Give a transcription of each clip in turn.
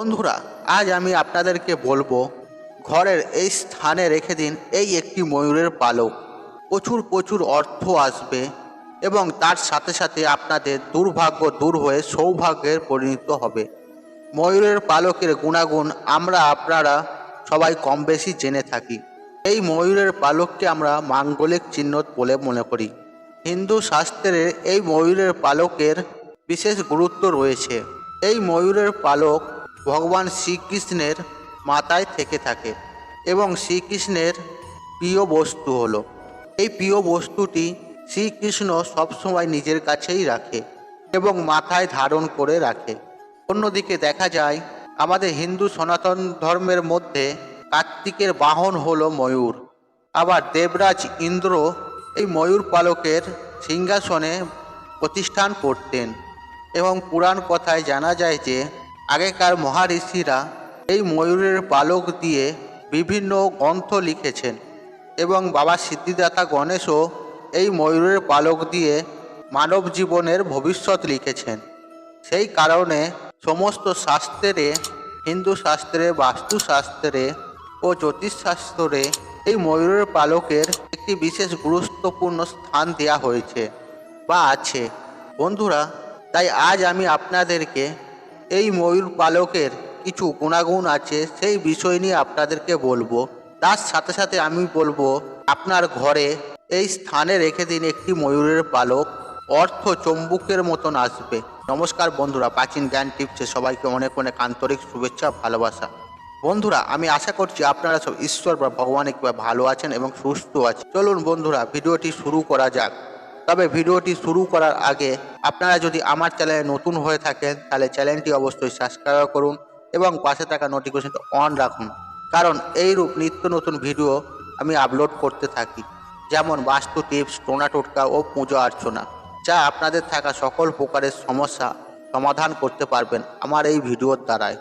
বন্ধুরা, আজ আমি আপনাদেরকে বলব, ঘরের এই স্থানে রেখে দিন এই একটি ময়ূরের পালক। প্রচুর প্রচুর অর্থ আসবে এবং তার সাথে সাথে আপনাদের দুর্ভাগ্য দূর হয়ে সৌভাগ্যের পরিণত হবে। ময়ূরের পালকের গুণাগুণ আমরা আপনারা সবাই কম বেশি জেনে থাকি। এই ময়ূরের পালককে আমরা মাঙ্গলিক চিহ্ন বলে মনে করি। হিন্দু শাস্ত্রে এই ময়ূরের পালকের বিশেষ গুরুত্ব রয়েছে। এই ময়ূরের পালক ভগবান শ্রীকৃষ্ণের মাথায় থেকে থাকে এবং শ্রীকৃষ্ণের প্রিয় বস্তু হলো। এই প্রিয় বস্তুটি শ্রীকৃষ্ণ সবসময় নিজের কাছেই রাখে এবং মাথায় ধারণ করে রাখে। অন্যদিকে দেখা যায়, আমাদের হিন্দু সনাতন ধর্মের মধ্যে কার্তিকের বাহন হলো ময়ূর। আবার দেবরাজ ইন্দ্র এই ময়ূর পালকের সিংহাসনে প্রতিষ্ঠান করতেন এবং পুরাণ কথায় জানা যায় যে আগেকার মহারিষিরা এই ময়ূরের পালক দিয়ে বিভিন্ন গ্রন্থ লিখেছেন এবং বাবা সিদ্ধিদাতা গণেশও এই ময়ূরের পালক দিয়ে মানব জীবনের ভবিষ্যৎ লিখেছেন। সেই কারণে সমস্ত শাস্ত্রে, হিন্দু শাস্ত্রে বাস্তুশাস্ত্রে ও জ্যোতিষশাস্ত্রে এই ময়ূরের পালকের একটি বিশেষ গুরুত্বপূর্ণ স্থান দেওয়া হয়েছে বা আছে। বন্ধুরা, তাই আজ আমি আপনাদেরকে এই ময়ূর পালকের কিছু গুণাগুণ আছে, সেই বিষয় নিয়ে আপনাদেরকে বলব। তার সাথে সাথে আমি বলব, আপনার ঘরে এই স্থানে রেখে দিন একটি ময়ূরের পালক, অর্থ চম্বুকের মতন আসবে। নমস্কার বন্ধুরা, প্রাচীন জ্ঞান টিপসে সবাইকে অনেক অনেক আন্তরিক শুভেচ্ছা, ভালোবাসা। বন্ধুরা, আমি আশা করছি আপনারা সব ঈশ্বর বা ভগবান কিংবা ভালো আছেন এবং সুস্থ আছেন। চলুন বন্ধুরা, ভিডিওটি শুরু করা যাক। তবে ভিডিওটি শুরু করার আগে আপনারা যদি আমার চ্যানেলে নতুন হয়ে থাকেন, তাহলে চ্যানেলটি অবশ্যই সাবস্ক্রাইব করুন এবং পাশে থাকা নোটিফিকেশনটা অন রাখুন। কারণ এইরূপ নিত্য নতুন ভিডিও আমি আপলোড করতে থাকি। যেমন বাস্তু টিপস টোনা টোটকা ও পুজো অর্চনা, যা আপনাদের থাকা সকল প্রকারের সমস্যা সমাধান করতে পারবেন আমার এই ভিডিওর দ্বারাই।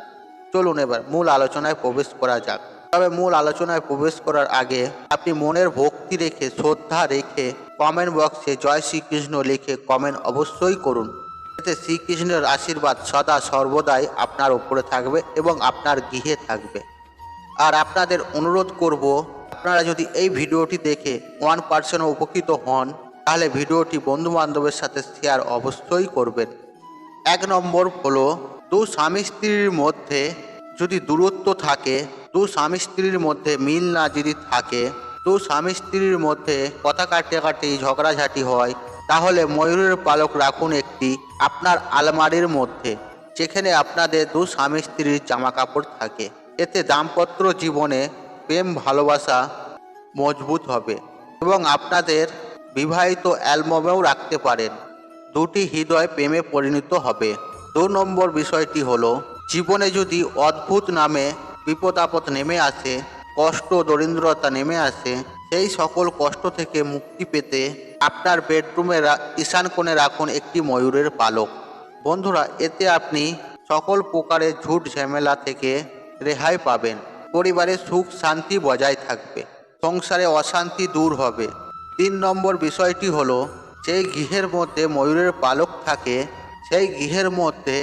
চলুন এবার মূল আলোচনায় প্রবেশ করা যাক। তবে মূল আলোচনায় প্রবেশ করার আগে আপনি মনের ভক্তি রেখে শ্রদ্ধা রেখে কমেন্ট বক্সে জয় শ্রীকৃষ্ণ লিখে কমেন্ট অবশ্যই করুন। এতে শ্রীকৃষ্ণের আশীর্বাদ সদা সর্বদাই আপনার উপরে থাকবে এবং আপনার গৃহে থাকবে। আর আপনাদের অনুরোধ করব, আপনারা যদি এই ভিডিওটি দেখে ওয়ান পার্সেন্ট উপকৃত হন, তাহলে ভিডিওটি বন্ধু বান্ধবের সাথে শেয়ার অবশ্যই করবেন। এক নম্বর হলো, দু স্বামী স্ত্রীর মধ্যে যদি দূরত্ব থাকে, দু স্বামী স্ত্রীর মধ্যে মিল না যদি থাকে দু স্বামী স্ত্রীর মধ্যে কথা কাটাকাটি ঝগড়াঝাটি হয়, তাহলে ময়ূরের পালক রাখুন একটি আপনার আলমারির মধ্যে, যেখানে আপনাদের দু স্বামী স্ত্রীর জামা কাপড় থাকে। এতে দাম্পত্য জীবনে প্রেম, ভালোবাসা মজবুত হবে এবং আপনাদের বিবাহিত অ্যালবামেও রাখতে পারেন। দুটি হৃদয় প্রেমে পরিণত হবে। দু নম্বর বিষয়টি হলো, জীবনে যদি অদ্ভুত নামে বিপদ আপদ নেমে আসে কষ্ট দরিদ্রতা নেমে আসে, সেই সকল কষ্ট থেকে মুক্তি পেতে আপনার বেডরুমে ঈশান কোণে রাখুন একটি ময়ূরের পালক। বন্ধুরা, এতে আপনি সকল প্রকারের ঝুট ঝামেলা থেকে রেহাই পাবেন। পরিবারে সুখ শান্তি বজায় থাকবে। সংসারে অশান্তি দূর হবে। তিন নম্বর বিষয়টি হলো যেই গৃহের মধ্যে ময়ূরের পালক থাকে, সেই গৃহের মধ্যে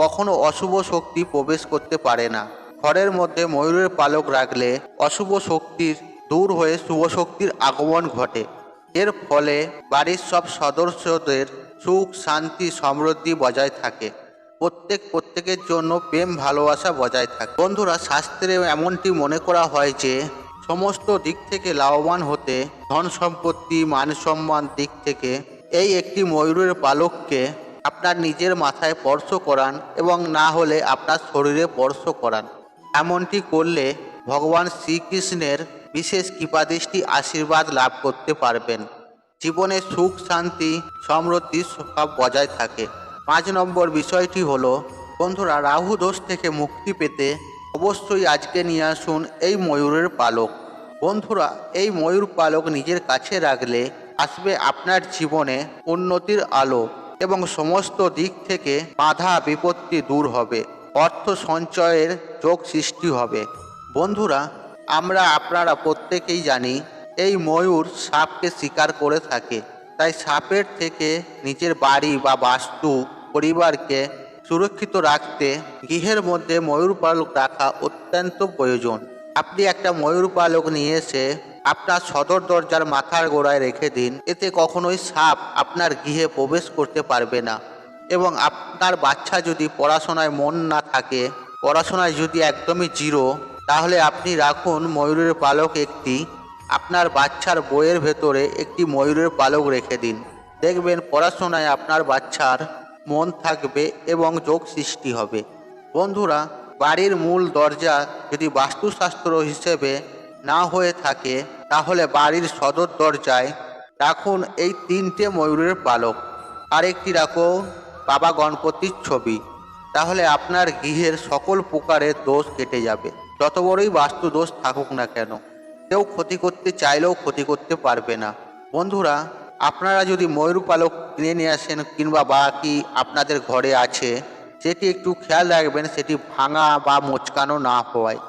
কখনো অশুভ শক্তি প্রবেশ করতে পারে না। ঘরের মধ্যে ময়ূরের পালক রাখলে অশুভ শক্তির দূর হয়ে শুভ শক্তির আগমন ঘটে। এর ফলে বাড়ির সব সদস্যদের সুখ, শান্তি, সমৃদ্ধি বজায় থাকে। প্রত্যেক প্রত্যেকের জন্য প্রেম, ভালোবাসা বজায় থাকে। বন্ধুরা, শাস্ত্রে এমনটি মনে করা হয় যে, সমস্ত দিক থেকে লাভবান হতে ধন সম্পত্তি, মান সম্মান দিক থেকে এই একটি ময়ূরের পালককে আপনার নিজের মাথায় স্পর্শ করান এবং না হলে আপনার শরীরে স্পর্শ করান। এমনটি করলে ভগবান শ্রীকৃষ্ণের বিশেষ কৃপাদৃষ্টি আশীর্বাদ লাভ করতে পারবেন। জীবনে সুখ, শান্তি, সমৃদ্ধি সব বজায় থাকে। পাঁচ নম্বর বিষয়টি হলো, বন্ধুরা, রাহু দোষ থেকে মুক্তি পেতে অবশ্যই আজকে নিয়ে আসুন এই ময়ূরের পালক। বন্ধুরা, এই ময়ূর পালক নিজের কাছে রাখলে আসবে আপনার জীবনে উন্নতির আলো এবং সমস্ত দিক থেকে বাধা, বিপত্তি দূর হবে। অর্থ সঞ্চয়ের যোগ সৃষ্টি হবে। বন্ধুরা, আমরা আপনারা প্রত্যেকেই জানি, এই ময়ূর সাপকে শিকার করে থাকে। তাই সাপের থেকে নিজের বাড়ি বা বাস্তু পরিবারকে সুরক্ষিত রাখতে গৃহের মধ্যে ময়ূর পালক রাখা অত্যন্ত প্রয়োজন। আপনি একটা ময়ূর পালক নিয়ে এসে আপনার সদর দরজার মাথার গোড়ায় রেখে দিন, এতে কখনোই সাপ আপনার গৃহে প্রবেশ করতে পারবে না। এবং আপনার বাচ্চা যদি পড়াশোনায় মন না থাকে, পড়াশোনায় যদি একদমই জিরো, তাহলে আপনি রাখুন ময়ূরের পালক একটি, আপনার বাচ্চার বইয়ের ভেতরে একটি ময়ূরের পালক রেখে দিন। দেখবেন পড়াশোনায় আপনার বাচ্চার মন থাকবে এবং যোগ সৃষ্টি হবে। বন্ধুরা, বাড়ির মূল দরজা যদি বাস্তুশাস্ত্র হিসেবে না হয়ে থাকে, তাহলে বাড়ির সদর দরজায় রাখুন এই তিনটে ময়ূরের পালক। আরেকটি রাখুন বাবা গণপতির ছবি। তাহলে আপনার গৃহের সকল প্রকারের দোষ কেটে যাবে। যত বড়ই বাস্তু দোষ থাকুক না কেন, কেউ ক্ষতি করতে চাইলেও ক্ষতি করতে পারবে না। বন্ধুরা, আপনারা যদি ময়ূর পালক কিনে নিয়ে আসেন কিংবা বাকি আপনাদের ঘরে আছে, সেটি একটু খেয়াল রাখবেন, সেটি ভাঙা বা মোচকানো না হওয়ায়।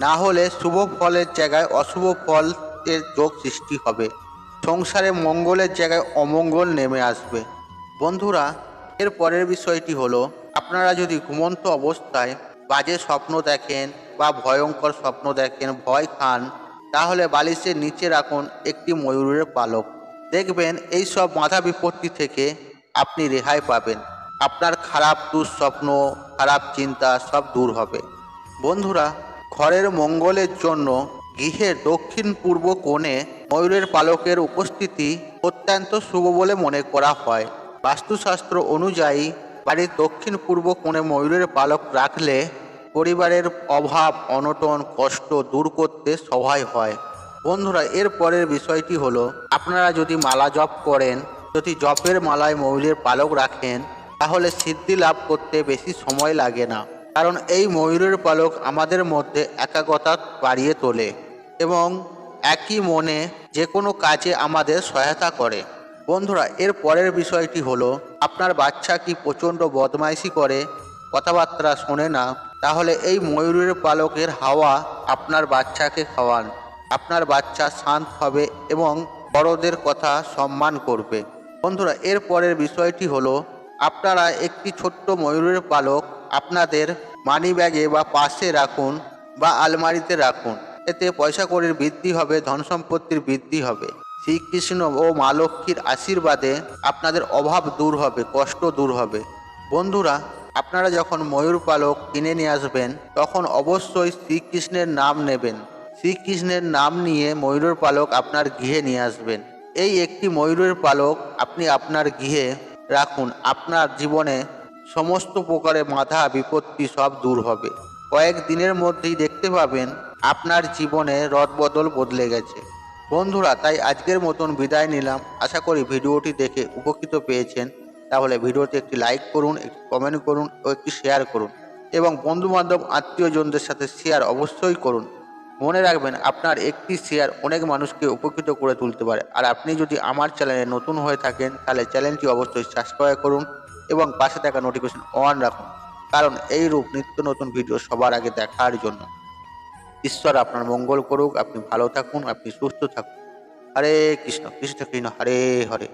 না হলে শুভ ফলের জায়গায় অশুভ ফলের যোগ সৃষ্টি হবে। সংসারে মঙ্গলের জায়গায় অমঙ্গল নেমে আসবে। বন্ধুরা এর পরের বিষয়টি হলো, আপনারা যদি ঘুমন্ত অবস্থায় বাজে স্বপ্ন দেখেন বা ভয়ঙ্কর স্বপ্ন দেখেন, ভয় খান, তাহলে বালিশের নিচে রাখুন একটি ময়ূরের পালক। দেখবেন এই সব বাধা বিপত্তি থেকে আপনি রেহাই পাবেন। আপনার খারাপ দুঃস্বপ্ন, খারাপ চিন্তা সব দূর হবে। বন্ধুরা, ঘরের মঙ্গলের জন্য গৃহের দক্ষিণ পূর্ব কোণে ময়ূরের পালকের উপস্থিতি অত্যন্ত শুভ বলে মনে করা হয়। বাস্তুশাস্ত্র অনুযায়ী, বাড়ির দক্ষিণ পূর্ব কোণে ময়ূরের পালক রাখলে পরিবারের অভাব, অনটন, কষ্ট দূর করতে সহায় হয়। বন্ধুরা, এর পরের বিষয়টি হলো, আপনারা যদি মালা জপ করেন, যদি জপের মালায় ময়ূরের পালক রাখেন, তাহলে সিদ্ধি লাভ করতে বেশি সময় লাগে না। কারণ এই ময়ূরের পালক আমাদের মধ্যে একাগ্রতা বাড়িয়ে তোলে এবং একই মনে যে কোনো কাজে আমাদের সহায়তা করে। বন্ধুরা, এর পরের বিষয়টি হলো, আপনার বাচ্চা কি প্রচণ্ড বদমাইশি করে? কথাবার্তা শোনে না। তাহলে এই ময়ূরের পালকের হাওয়া আপনার বাচ্চাকে খাওয়ান। আপনার বাচ্চা শান্ত হবে এবং বড়দের কথা সম্মান করবে। বন্ধুরা, এর পরের বিষয়টি হলো, আপনারা একটি ছোট্ট ময়ূরের পালক আপনাদের মানি ব্যাগে বা পাশে রাখুন বা আলমারিতে রাখুন। এতে পয়সা কড়ির বৃদ্ধি হবে ধন সম্পত্তির বৃদ্ধি হবে। শ্রীকৃষ্ণ ও মা লক্ষ্মীর আশীর্বাদে আপনাদের অভাব দূর হবে, কষ্ট দূর হবে। বন্ধুরা, আপনারা যখন ময়ূর পালক কিনে নিয়ে আসবেন, তখন অবশ্যই শ্রীকৃষ্ণের নাম নেবেন। শ্রীকৃষ্ণের নাম নিয়ে ময়ূরের পালক আপনার গৃহে নিয়ে আসবেন। এই একটি ময়ূরের পালক আপনি আপনার গৃহে রাখুন। আপনার জীবনে সমস্ত প্রকারের মাথা বিপত্তি সব দূর হবে। কয়েক দিনের মধ্যেই দেখতে পাবেন আপনার জীবনে রদবদল বদলে গেছে। বন্ধুরা, তাই আজকের মতন বিদায় নিলাম। আশা করি ভিডিওটি দেখে উপকৃত পেয়েছেন। তাহলে ভিডিওতে একটি লাইক করুন, একটি কমেন্ট করুন ও একটি শেয়ার করুন। এবং বন্ধুবান্ধব, আত্মীয়জনদের সাথে শেয়ার অবশ্যই করুন। মনে রাখবেন, আপনার একটি শেয়ার অনেক মানুষকে উপকৃত করে তুলতে পারে। আর আপনি যদি আমার চ্যানেলে নতুন হয়ে থাকেন, তাহলে চ্যানেলটি অবশ্যই সাবস্ক্রাইব করুন এবং পাশে থাকা নোটিফিকেশন অন রাখুন। কারণ এই রূপ নিত্য নতুন ভিডিও সবার আগে দেখার জন্য। ঈশ্বর আপনার মঙ্গল করুক, আপনি ভালো থাকুন, আপনি সুস্থ থাকুন। হরে কৃষ্ণ কৃষ্ণ কৃষ্ণ, হরে হরে।